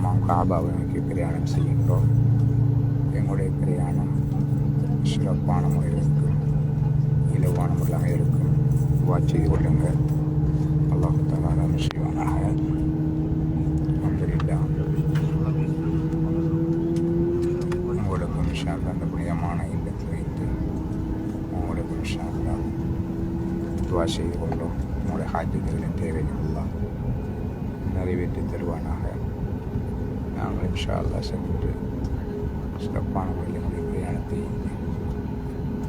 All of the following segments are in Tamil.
காபாவை நோக்கி பிரயாணம் செய்கின்றோம். எங்களுடைய பிரயாணம் சிறப்பான முறையில் இருக்கும். இலவான முறையாக இருக்கும். வாட்ச் செய்து கொள்ளுங்க அல்லாஹு தாலா செய்வானாக. அல்ஹம்துலில்லாஹ் உங்களுக்கும் ஷால்லா அந்த புனிதமான இல்லத்தில் வைத்து உங்களுக்கும் ஷால்லா துவா செய்து கொண்டோம். உங்களுடைய ஹாஜிகளின் தேவைகள் எல்லாம் நிறைவேற்றி தருவானாக. நாங்கள் இன்ஷா அல்லாஹ் சென்று சிறப்பான முறையில் பிரயாணத்தை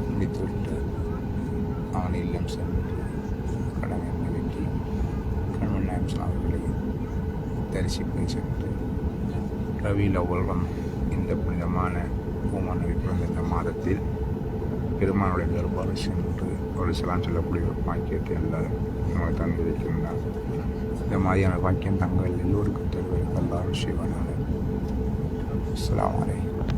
முடித்துவிட்டு அவன் இல்லம் சென்று கடமை நிறைவேற்றி கண்மன் நாயம் அவர்களை தரிசிப்பை சென்று ரவியில் அவ்வளம் இந்த புனிதமான பூமானவை பிறந்த இந்த மாதத்தில் பெருமானுடைய தர்பார் சென்று ஒரு சிலான் சொல்லக்கூடிய ஒரு பாக்கியத்தை எல்லாரும் நமக்கு தந்திருக்கின்றார் இந்த மாதிரியான பாக்கியம் தங்கள் எல்லோருக்கும் தருவதற்கு எல்லாரும் சிவனான അസ്സാം വലൈക്കും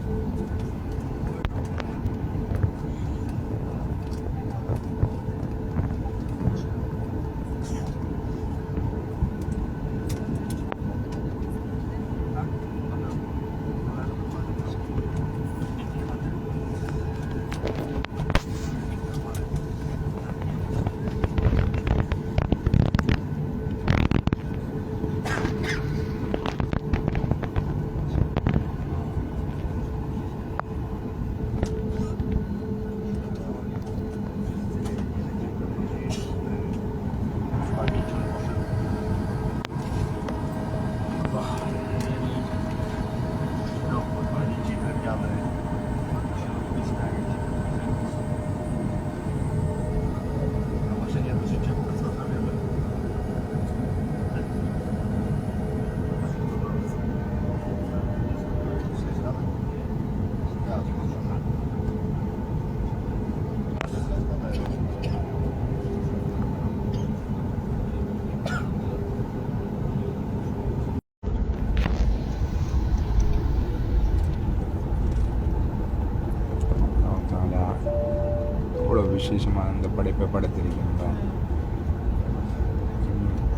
விசேஷமாக அந்த படைப்பை படைத்திருக்கின்றோம்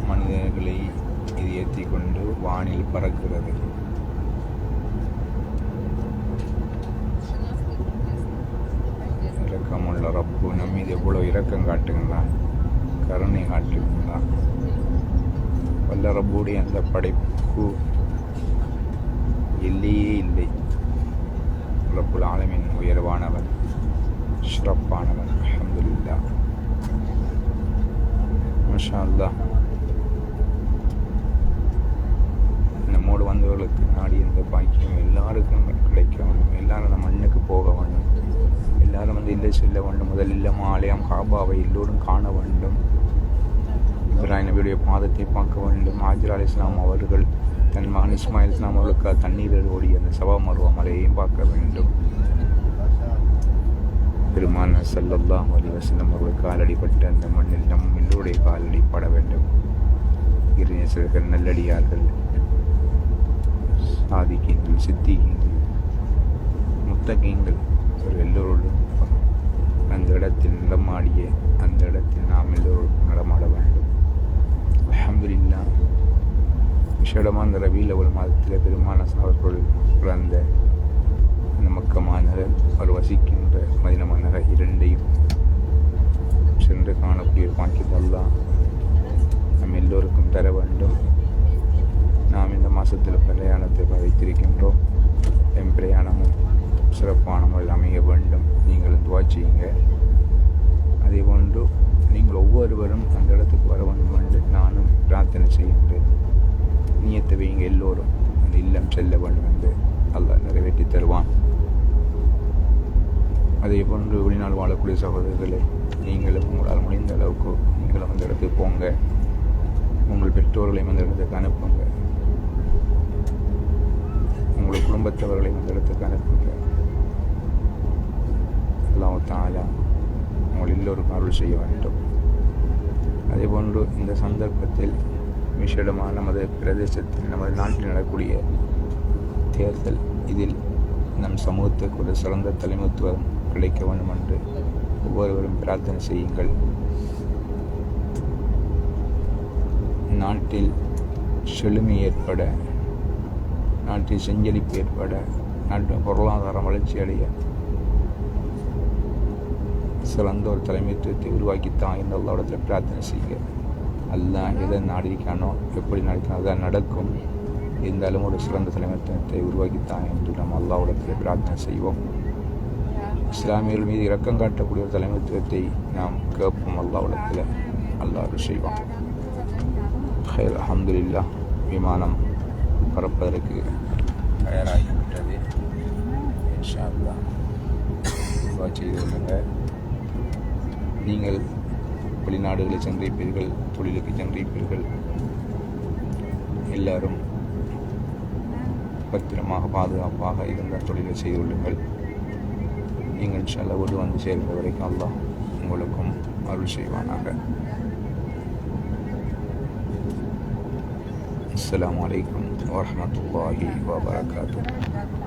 மனிதர்களை இது ஏற்றி கொண்டு வானில் பறக்கிறது. இரக்கமுள்ள ரப்பு நம்ம இது எவ்வளோ இரக்கம் காட்டுகின்றான்? கருணை காட்டுகின்றான். வல்ல ரப்புடைய அந்த படைப்பு எல்லையே இல்லை. ரப்புல் ஆலமின் உயர்வானவர். சிறப்பானவன் அல்ஹம்துலில்லா மஷா அல்லாஹ் நம்மோடு வந்தவர்களுக்கு நாடி இந்த பாக்கியம் எல்லாருக்கும் கிடைக்க வேண்டும். எல்லாரும் அந்த மண்ணுக்கு போக வேண்டும். எல்லாரும் வந்து இல்லை செல்ல வேண்டும். முதல் இல்லம் ஆலயம் காபாவை எல்லோரும் காண வேண்டும். இப்ராஹிம் நபியுடைய பாதத்தை பார்க்க வேண்டும். ஆஜர் அலி இஸ்லாம் அவர்கள் தன் மகன் இஸ்மாயில் இஸ்லாம் அவர்களுக்கு தண்ணீரில் ஓடி அந்த சபா மருவ மலையையும் பார்க்க வேண்டும். பெருமான சல்லல்லாஹ் அலி வசல்லம் அவர்கள் காலடிப்பட்டு அந்த மண்ணில் நம் எல்லோருடைய காலடி பட வேண்டும். இறைநேசர்கள் நல்லடியார்கள். சாதிக்கீங்கள் சித்திகீங்கள் முத்தகீங்கள் இவர் எல்லோரோடும் அந்த இடத்தில் நடமாடிய அந்த இடத்தில் நாம் எல்லோரும் நடமாட வேண்டும். அல்ஹம்துலில்லா. விஷேடமான ரவியில் ஒரு மாதத்தில் பெருமான சாவர்கள் பிறந்த அந்த மக்க மாநகர் அவர் வசிக்கின்ற மதினமான இரண்டையும் சென்று காணக்கூடிய பாக்கியத்தெல்லாம் நம் எல்லோருக்கும் தர வேண்டும். நாம் இந்த மாதத்தில் பிரயாணத்தை வைத்திருக்கின்றோம் என் பிரயாணமும் சிறப்பான முறையில் அமைய வேண்டும். நீங்களும் துவா செய்யுங்க. அதே போன்று நீங்கள் ஒவ்வொருவரும் அந்த இடத்துக்கு வர வேண்டும் என்று நானும் பிரார்த்தனை செய்கின்றேன். நீயத்தை வைங்க எல்லோரும். அந்த இல்லம் செல்ல வேண்டும் என்று அல்லாஹ் நிறைவேற்றி தருவான். அதே போன்று வெளிநாள் வாழக்கூடிய சகோதரர்களே நீங்களும் உங்களால் முடிந்த அளவுக்கு நீங்களும் அந்த இடத்துக்கு போங்க. உங்கள் பெற்றோர்களையும் அந்த இடத்துக்கு அனுப்புங்க. உங்கள் குடும்பத்தவர்களையும் அந்த இடத்துக்கு அனுப்புங்க. அல்லாஹ் தாலா உங்கள் எல்லோருக்கும் அருள் செய்ய வேண்டும். அதே போன்று இந்த சந்தர்ப்பத்தில் விசேடமாக நமது பிரதேசத்தில் நமது நாட்டில் நடக்கூடிய தேர்தல் இதில் நம் சமூகத்துக்கு ஒரு சிறந்த தலைமைத்துவம் கிடைக்க வேண்டும் என்று ஒவ்வொருவரும் பிரார்த்தனை செய்யுங்கள். நாட்டில் செழுமை ஏற்பட நாட்டில் செஞ்சலிப்பு ஏற்பட நாட்டின் பொருளாதார வளர்ச்சி அடைய சிறந்த ஒரு தலைமைத்துவத்தை உருவாக்கித்தான் இந்த அல்லாவிடத்தில் பிரார்த்தனை செய்ய அதுதான் எதை நாடிக்கானோ எப்படி நாடிக்கானோ அதான் நடக்கும். இருந்தாலும் ஒரு சிறந்த தலைமைத்துவத்தை உருவாக்கித்தான் என்று நாம் அல்லாவிடத்தில் பிரார்த்தனை செய்வோம். இஸ்லாமியர்கள் மீது இரக்கம் காட்டக்கூடிய ஒரு தலைமைத்துவத்தை நாம் கேட்போம். அல்லாவிடத்தில் அல்லாறு செய்வோம் ஹைர் அஹமதுல்லா விமானம் பறப்பதற்கு தயாராகிவிட்டது. துவா செய்து கொள்ளுங்க நீங்கள் வெளிநாடுகளில் சென்றிருப்பீர்கள் தொழிலுக்கு சென்றிருப்பீர்கள். எல்லாரும் பத்திரமாக பாதுகாப்பாக இருந்த தொழிலை செய்து கொள்ளுங்கள். நீங்கள் செலவோடு வந்து சேர்ந்த வரைக்கும் அல்லாஹ் உங்களுக்கும் அருள் செய்வானாக. அஸ்ஸலாமு அலைக்கும் வரஹ்மத்துல்லாஹி வபரகாத்துஹு.